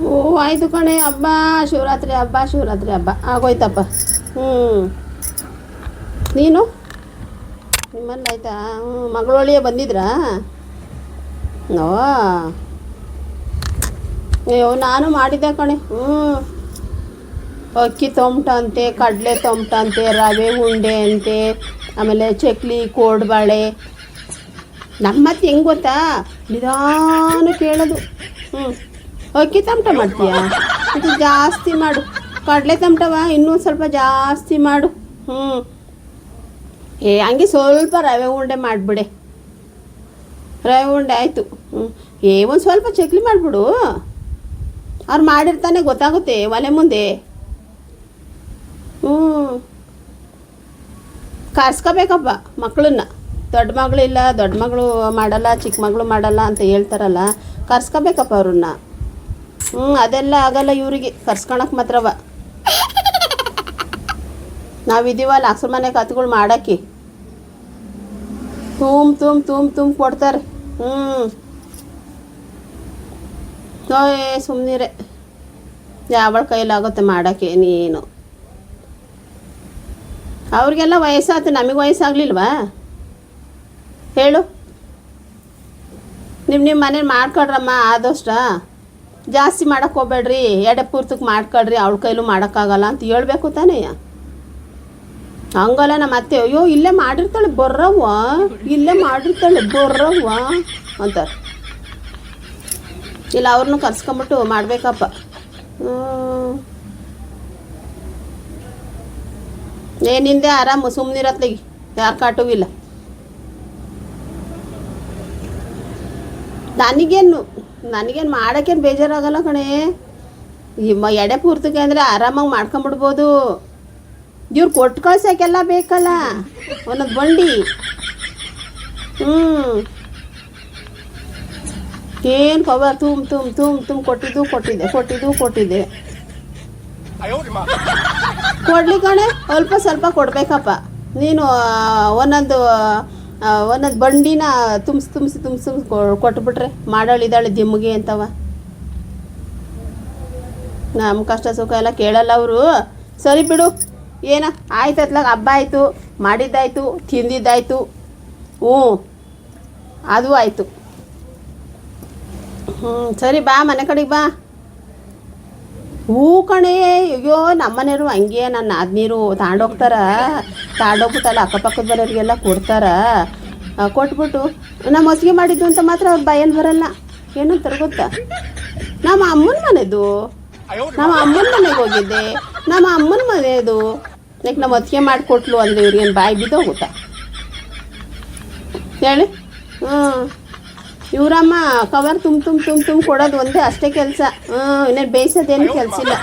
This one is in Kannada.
ಓ, ಆಯಿತು ಕಣೆ. ಹಬ್ಬ, ಶಿವರಾತ್ರಿ ಹಬ್ಬ ಶಿವರಾತ್ರಿ ಹಬ್ಬ. ಆಗೋಯ್ತಪ್ಪ. ಹ್ಞೂ ನೀನು? ನಿಮ್ಮಲ್ಲಿ ಆಯ್ತಾ? ಹ್ಞೂ ಮಗಳೊಳಿಯೇ ಬಂದಿದ್ರಾ? ನೋ ಅಯ್ಯೋ, ನಾನು ಮಾಡಿದ್ದೆ ಕಣೆ. ಹ್ಞೂ ಅಕ್ಕಿ ತೊಮಟ ಅಂತೆ, ಕಡಲೆ ತೊಮಟ ಅಂತೆ, ರವೆ ಉಂಡೆ ಅಂತೆ, ಆಮೇಲೆ ಚಕ್ಲಿ, ಕೋಡ್ಬಾಳೆ. ನಮ್ಮತ್ತೆ ಹೆಂಗೆ ಗೊತ್ತಾ? ನಿಧಾನ ಕೇಳೋದು. ಹ್ಞೂ ಅಕ್ಕಿ ತಮಟ ಮಾಡ್ತೀಯಾ? ಇದು ಜಾಸ್ತಿ ಮಾಡು. ಕಡಲೆ ತಮಟವ ಇನ್ನೂ ಸ್ವಲ್ಪ ಜಾಸ್ತಿ ಮಾಡು. ಹ್ಞೂ ಏ, ಹಂಗೆ ಸ್ವಲ್ಪ ರವೆ ಉಂಡೆ ಮಾಡಿಬಿಡೆ. ರವೆ ಉಂಡೆ ಆಯಿತು. ಹ್ಞೂ ಏ, ಒಂದು ಸ್ವಲ್ಪ ಚಕ್ಲಿ ಮಾಡಿಬಿಡು. ಅವ್ರು ಮಾಡಿರ್ತಾನೆ, ಗೊತ್ತಾಗುತ್ತೆ, ಒಲೆ ಮುಂದೆ. ಹ್ಞೂ ಕಾರ್ಸ್ಕೋಬೇಕಪ್ಪ ಮಕ್ಕಳನ್ನ ದೊಡ್ಡ ಮಗಳು ಇಲ್ಲ ದೊಡ್ಡ ಮಗಳು ಮಾಡಲ್ಲ, ಚಿಕ್ಕ ಮಗಳು ಮಾಡಲ್ಲ ಅಂತ ಹೇಳ್ತಾರಲ್ಲ, ಕರ್ಸ್ಕೋಬೇಕಪ್ಪ ಅವ್ರನ್ನ. ಹ್ಞೂ ಅದೆಲ್ಲ ಆಗಲ್ಲ ಇವರಿಗೆ. ಕರ್ಸ್ಕೊಳಕ್ಕೆ ಮಾತ್ರವ. ನಾವಿದ್ದೀವಲ್ಲ ಅಕ್ಸ್ರ ಮನೆ ಕತ್ಗಳು ಮಾಡಕ್ಕೆ. ತುಮ್ ತುಂಬ ತುಮ್ ತುಮ್ ಕೊಡ್ತಾರೆ. ಹ್ಞೂ ಏ ಸುಮ್ಮನಿರೆ ಯಾವಳ ಕೈಲಾಗುತ್ತೆ ಮಾಡೋಕ್ಕೆ, ನೀನು. ಅವ್ರಿಗೆಲ್ಲ ವಯಸ್ಸಾಯ್ತು, ನಮಗೆ ವಯಸ್ಸಾಗ್ಲಿಲ್ವಾ? ಹೇಳು. ನಿಮ್ಮ ನಿಮ್ಮ ಮನೇಲಿ ಮಾಡ್ಕೊಡ್ರಮ್ಮ, ಆದಷ್ಟ. ಜಾಸ್ತಿ ಮಾಡಕ್ಕೆ ಹೋಗ್ಬೇಡ್ರಿ, ಎಡೆ ಪೂರ್ತಕ್ಕೆ ಮಾಡ್ಕೊಳ್ರಿ, ಅವಳ ಕೈಲೂ ಮಾಡೋಕ್ಕಾಗಲ್ಲ ಅಂತ ಹೇಳ್ಬೇಕು ತಾನೇ. ಹಂಗಲ್ಲ ನಮ್ಮ ಅತ್ತೆ, ಅಯ್ಯೋ, ಇಲ್ಲೇ ಮಾಡಿರ್ತಾಳೆ, ಬರ್ರವ್ವ, ಇಲ್ಲೇ ಮಾಡಿರ್ತಾಳೆ, ಬರ್ರವ್ವ ಅಂತಾರೆ. ಇಲ್ಲ, ಅವ್ರನ್ನೂ ಕರ್ಸ್ಕೊಂಬಿಟ್ಟು ಮಾಡಬೇಕಪ್ಪ. ಏನಿಂದೆ ಆರಾಮು ಸುಮ್ಮನಿರತ್ಲಿಗೆ ಯಾರು ಕಾಟೂ ಇಲ್ಲ. ನನಗೇನು ನನಗೇನು ಮಾಡೋಕ್ಕೇನು ಬೇಜಾರಾಗಲ್ಲ ಕಣೆ. ಈ ಮ ಎಡೆ ಪೂರ್ತಿಗೆ ಅಂದರೆ ಆರಾಮಾಗಿ ಮಾಡ್ಕೊಂಬಿಡ್ಬೋದು. ಇವ್ರು ಕೊಟ್ಟು ಕಳ್ಸೋಕ್ಕೆಲ್ಲ ಬೇಕಲ್ಲ. ಒಂದೊಂದು ಬಂಡಿ. ಹ್ಞೂ ಏನು ಕವರ್ ತುಮ್ ತುಮ್ ತುಮ್ ತುಮ್, ಕೊಟ್ಟಿದ್ದು, ಕೊಟ್ಟಿದ್ದೆ ಕೊಟ್ಟಿದ್ದು, ಕೊಟ್ಟಿದ್ದೆ. ಕೊಡ್ಲಿ ಕಣೆ, ಅಲ್ಪ ಸ್ವಲ್ಪ ಕೊಡ್ಬೇಕಪ್ಪ. ನೀನು ಒಂದೊಂದು ಒಂದೊಂದು ಬಂಡಿನ ತುಂಬಿಸಿ ತುಂಬಿಸಿ ತುಂಬಿಸಿ ಕೊಟ್ಬಿಟ್ರೆ ಮಾಡಾಳಿದಾಳೆ ದಿಮ್ಮಿಗೆ ಅಂತವ. ನಮ್ಮ ಕಷ್ಟ ಸುಖ ಎಲ್ಲ ಕೇಳಲ್ಲ ಅವರು. ಸರಿ ಬಿಡು. ಏನ? ಆಯ್ತು ಹಬ್ಬ ಆಯಿತು. ಮಾಡಿದ್ದಾಯ್ತು, ತಿಂದಿದ್ದಾಯ್ತು. ಹ್ಞೂ. ಅದು ಆಯಿತು. ಹ್ಞೂ, ಸರಿ ಬಾ, ಮನೆ ಕಡೆಗೆ ಬಾ. ಹೂ ಕಣೆ, ಅಯ್ಯೋ, ನಮ್ಮನೇರು ಹಂಗೆ ನನ್ನ ನಾದ್ನೀರು ತಾಂಡೋಗ್ತಾರ. ತಾಂಡೋಗ್ಬಿಟ್ಟಲ್ಲ, ಅಕ್ಕಪಕ್ಕದ ಬರೋರಿಗೆಲ್ಲ ಕೊಡ್ತಾರ. ಕೊಟ್ಬಿಟ್ಟು ನಮ್ಮ ಹೊಸಿಗೆ ಮಾಡಿದ್ದು ಅಂತ ಮಾತ್ರ ಅವ್ರ ಬಾಯಲ್ಲಿ ಬರಲ್ಲ. ಏನಂತಾರೆ ಗೊತ್ತಾ? ನಮ್ಮ ಅಮ್ಮನ ಮನೆದು. ನಮ್ಮ ಅಮ್ಮನ ಮನೆಗೆ ಹೋಗಿದ್ದೆ. ನಮ್ಮ ಅಮ್ಮನ ಮನೆದು. ಯಾಕೆ ನಮ್ಮ ಹೊತ್ತಿಗೆ ಮಾಡಿಕೊಟ್ಲು ಅಂದ್ರೆ ಇವ್ರಿಗೇನು ಬಾಯಿ ಬಿದ್ದೋಗುತ್ತಾ ಹೇಳಿ? ಹ್ಞೂ ಇವರಮ್ಮ ಕವರ್ ತುಂಬ ತುಂಬ ತುಂಬ ತುಂಬ ಕೊಡೋದು ಒಂದೇ ಅಷ್ಟೇ ಕೆಲಸ. ಇನ್ನೇನು ಬೇಯಿಸೋದೇನು ಕೆಲಸ ಇಲ್ಲ.